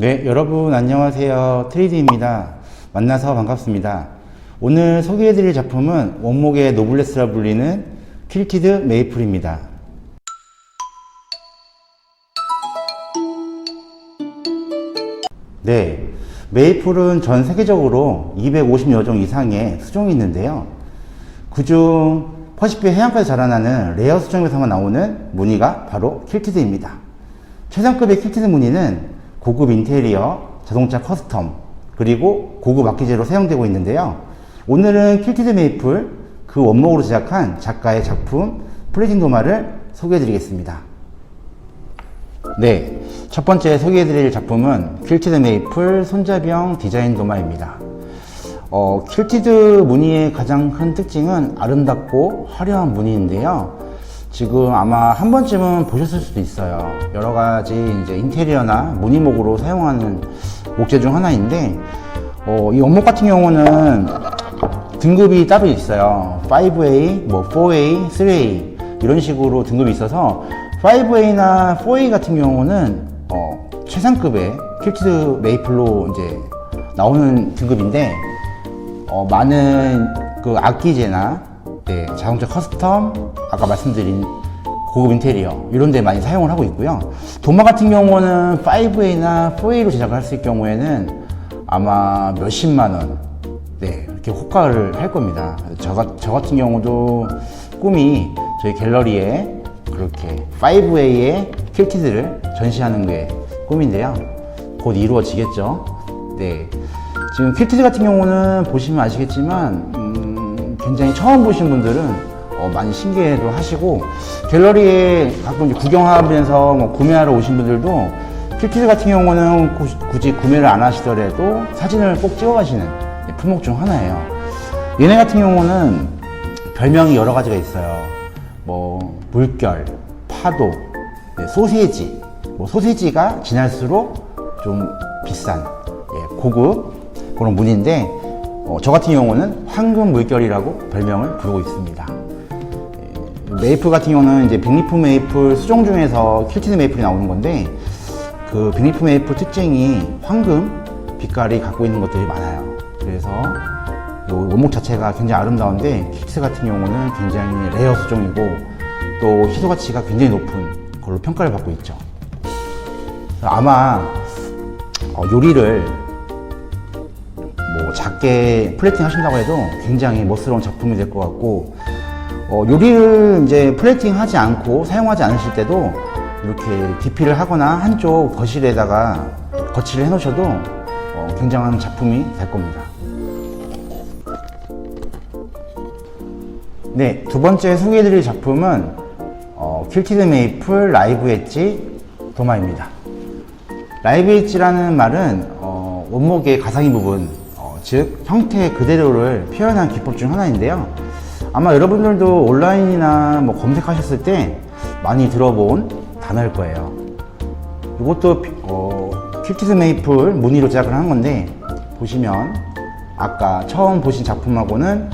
네, 여러분 안녕하세요. 트레이드입니다. 만나서 반갑습니다. 오늘 소개해드릴 작품은 원목의 노블레스라 불리는 킬티드 메이플입니다. 네, 메이플은 전 세계적으로 250여 종 이상의 수종이 있는데요. 그중 퍼시픽 해안가에서 자라나는 레어 수종에서만 나오는 무늬가 바로 킬티드입니다. 최상급의 킬티드 무늬는 고급 인테리어, 자동차 커스텀, 그리고 고급 악기재로 사용되고 있는데요. 오늘은 킬티드 메이플 그 원목으로 제작한 작가의 작품 플레이팅 도마를 소개해 드리겠습니다. 네, 첫 번째 소개해 드릴 작품은 킬티드 메이플 손자병 디자인 도마입니다. 어, 킬티드 무늬의 가장 큰 특징은 아름답고 화려한 무늬인데요. 지금 아마 한 번쯤은 보셨을 수도 있어요. 여러 가지 이제 인테리어나 무늬목으로 사용하는 목재 중 하나인데, 어, 이 원목 같은 경우는 등급이 따로 있어요. 5A, 뭐 4A, 3A 이런 식으로 등급이 있어서 5A나 4A 같은 경우는 어, 최상급의 킬티드 메이플로 이제 나오는 등급인데 어, 많은 그 악기재나 네, 자동차 커스텀 아까 말씀드린 고급 인테리어 이런 데 많이 사용을 하고 있고요. 도마 같은 경우는 5A나 4A로 제작을 했을 경우에는 아마 몇십만 원 네, 이렇게 호가를 할 겁니다. 저, 가- 저 같은 경우도 꿈이 저희 갤러리에 그렇게 5A의 킬티드를 전시하는 게 꿈인데요. 곧 이루어지겠죠. 네. 지금 킬티드 같은 경우는 보시면 아시겠지만 음, 굉장히 처음 보신 분들은 어, 많이 신기해도 하시고 갤러리에 가끔 이제 구경하면서 뭐 구매하러 오신 분들도 킬티드 같은 경우는 구- 굳이 구매를 안 하시더라도 사진을 꼭 찍어 가시는 품목 중 하나예요. 얘네 같은 경우는 별명이 여러 가지가 있어요. 뭐 물결, 파도, 네, 소세지. 뭐 소세지가 지날수록 좀 비싼 예, 고급 그런 무늬인데 어, 저 같은 경우는 황금 물결이라고 별명을 부르고 있습니다. 예, 메이플 같은 경우는 이제 빅리프 메이플 수종 중에서 킬티드 메이플이 나오는 건데 그 빅리프 메이플 특징이 황금 빛깔이 갖고 있는 것들이 많아요. 그래서 요 원목 자체가 굉장히 아름다운데 킬티드 같은 경우는 굉장히 레어 수종이고 또 희소 가치가 굉장히 높은 걸로 평가를 받고 있죠. 아마 어, 요리를 뭐 작게 플레이팅 하신다고 해도 굉장히 멋스러운 작품이 될 것 같고 어, 요리를 이제 플레이팅 하지 않고 사용하지 않으실 때도 이렇게 DP를 하거나 한쪽 거실에다가 거치를 해 놓으셔도 어, 굉장한 작품이 될 겁니다. 네, 두 번째 소개해드릴 작품은 어, 킬티드 메이플 라이브 엣지 도마입니다. 라이브 엣지라는 말은 어, 원목의 가상의 부분, 어, 즉 형태 그대로를 표현한 기법 중 하나인데요. 아마 여러분들도 온라인이나 뭐 검색하셨을 때 많이 들어본 단어일 거예요. 이것도 어, 킬티드 메이플 무늬로 제작을 한 건데 보시면 아까 처음 보신 작품하고는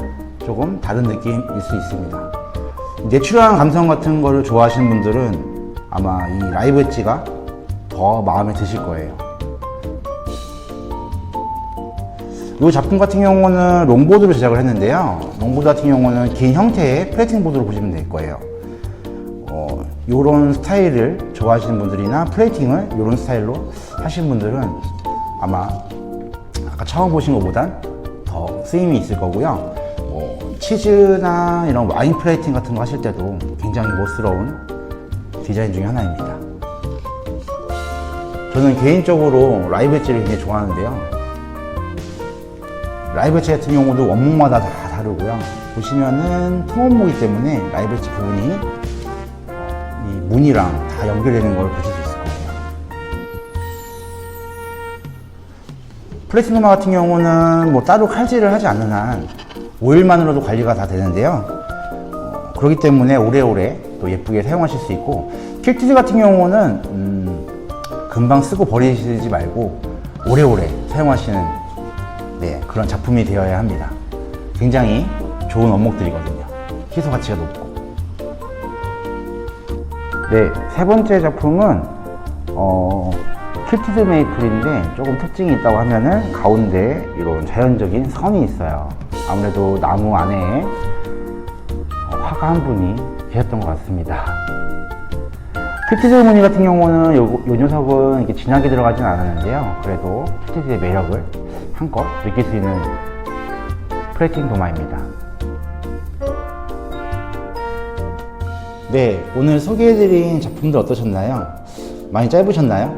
조금 다른 느낌일 수 있습니다. 내추럴한 감성 같은 거를 좋아하시는 분들은 아마 이 라이브 엣지가 더 마음에 드실 거예요. 이 작품 같은 경우는 롱보드로 제작을 했는데요. 롱보드 같은 경우는 긴 형태의 플레이팅 보드로 보시면 될 거예요. 어, 요런 스타일을 좋아하시는 분들이나 플레이팅을 요런 스타일로 하시는 분들은 아마 아까 처음 보신 것보단 더 쓰임이 있을 거고요. 뭐 치즈나 이런 와인 플레이팅 같은 거 하실 때도 굉장히 멋스러운 디자인 중에 하나입니다. 저는 개인적으로 라이브 엣지를 굉장히 좋아하는데요. 라이브 엣지 같은 경우도 원목마다 다 다르고요. 보시면은 통원목이기 때문에 라이브 엣지 부분이 어, 이 무늬랑 다 연결되는 걸 보실 수 있을 거예요. 플래티노마 같은 경우는 뭐 따로 칼질을 하지 않는 한 오일만으로도 관리가 다 되는데요. 어, 그렇기 때문에 오래오래 또 예쁘게 사용하실 수 있고 킬티드 같은 경우는 음, 금방 쓰고 버리시지 말고 오래오래 사용하시는 네, 그런 작품이 되어야 합니다. 굉장히 좋은 원목들이거든요. 희소 가치가 높고. 네, 세 번째 작품은 어, 킬티드 메이플인데 조금 특징이 있다고 하면은 가운데 이런 자연적인 선이 있어요. 아무래도 나무 안에 어, 화가 한 분이 계셨던 것 같습니다. 킬티드 무늬 같은 경우는 요, 요 녀석은 이렇게 진하게 들어가진 않았는데요. 그래도 킬티드의 매력을 한껏 느낄 수 있는 프레팅 도마입니다. 네, 오늘 소개해드린 작품들 어떠셨나요? 많이 짧으셨나요?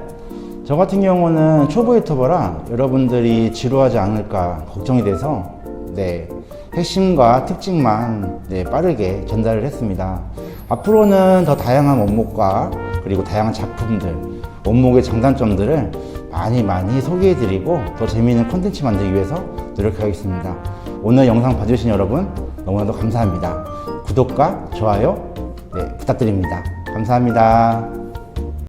저 같은 경우는 초보 유튜버라 여러분들이 지루하지 않을까 걱정이 돼서 네, 핵심과 특징만 네, 빠르게 전달을 했습니다. 앞으로는 더 다양한 원목과 그리고 다양한 작품들, 원목의 장단점들을 많이 많이 소개해드리고 더 재미있는 콘텐츠 만들기 위해서 노력하겠습니다. 오늘 영상 봐주신 여러분 너무나도 감사합니다. 구독과 좋아요 네, 부탁드립니다. 감사합니다.